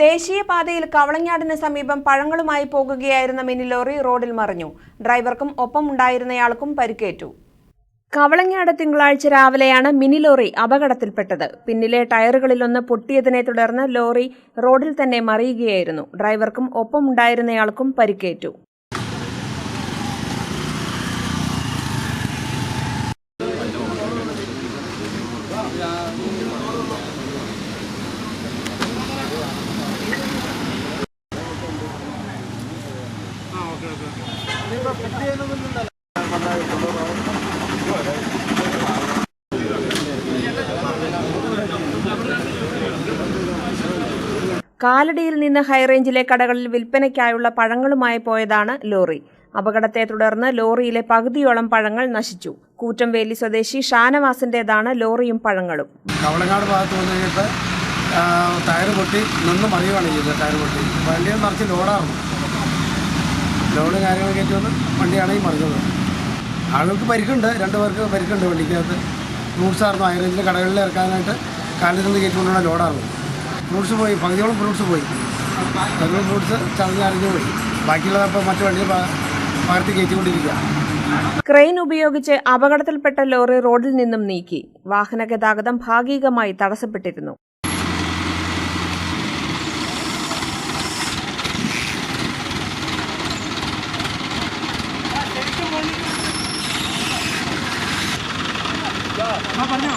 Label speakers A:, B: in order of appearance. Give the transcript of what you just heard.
A: ദേശീയപാതയിൽ കവളങ്ങാടിന് സമീപം പഴങ്ങളുമായി പോകുകയായിരുന്ന മിനി ലോറി റോഡിൽ മറിഞ്ഞു. ഡ്രൈവർക്കും ഒപ്പം ഉണ്ടായിരുന്നയാൾക്കും പരിക്കേറ്റു. കവളങ്ങാട് തിങ്കളാഴ്ച രാവിലെയാണ് മിനി ലോറി അപകടത്തിൽപ്പെട്ടത്. പിന്നിലെ ടയറുകളിലൊന്ന് പൊട്ടിയതിനെ തുടർന്ന് ലോറി റോഡിൽ തന്നെ മറിയുകയായിരുന്നു. ഡ്രൈവർക്കും ഒപ്പം ഉണ്ടായിരുന്നയാൾക്കും പരിക്കേറ്റു. കാലടിയിൽ നിന്ന് ഹൈറേഞ്ചിലെ കടകളിൽ വിൽപ്പനയ്ക്കായുള്ള പഴങ്ങളുമായി പോയതാണ് ലോറി. അപകടത്തെ തുടർന്ന് ലോറിയിലെ പകുതിയോളം പഴങ്ങൾ നശിച്ചു. കൂറ്റംവേലി സ്വദേശി ഷാനവാസിന്റേതാണ് ലോറിയും പഴങ്ങളും.
B: കവളങ്ങാട് ഭാഗത്ത് വന്നു കഴിഞ്ഞിട്ട് ടയർ പൊട്ടി നിന്ന് മറിയുകയാണ് ചെയ്തത് ടയർ പൊട്ടി. വണ്ടിയിൽ നിറച്ച് ലോഡായിരുന്നു ലോഡ് കാര്യങ്ങൾ കയറ്റി വന്ന് വണ്ടിയാണ് ഈ മറിഞ്ഞത് ആളുകൾക്ക് പരിക്കുണ്ട് രണ്ട് പേർക്ക് പരിക്കുണ്ട് വണ്ടിക്കകത്ത്. ഫ്രൂട്ട്സ് ആയിരുന്നു ഹൈറേഞ്ചിലെ കടകളിൽ ഇറക്കാനായിട്ട് കാലിൽ നിന്ന് കയറ്റിക്കൊണ്ടുള്ള ലോഡായിരുന്നു. ഫ്രൂട്ട്സ് പോയി പകുതിയോളം ഫ്രൂട്ട്സ് പോയി. പകുതി ഫ്രൂട്ട്സ് ചതഞ്ഞ് അറിഞ്ഞു പോയി. ബാക്കിയുള്ളത് അപ്പോൾ മറ്റു വണ്ടി പകർത്തി കയറ്റിക്കൊണ്ടിരിക്കുക
A: ക്രെയിൻ ഉപയോഗിച്ച് അപകടത്തിൽപ്പെട്ട ലോറി റോഡിൽ നിന്നും നീക്കി. വാഹന ഗതാഗതം ഭാഗികമായി തടസ്സപ്പെട്ടിരുന്നു. 가만요.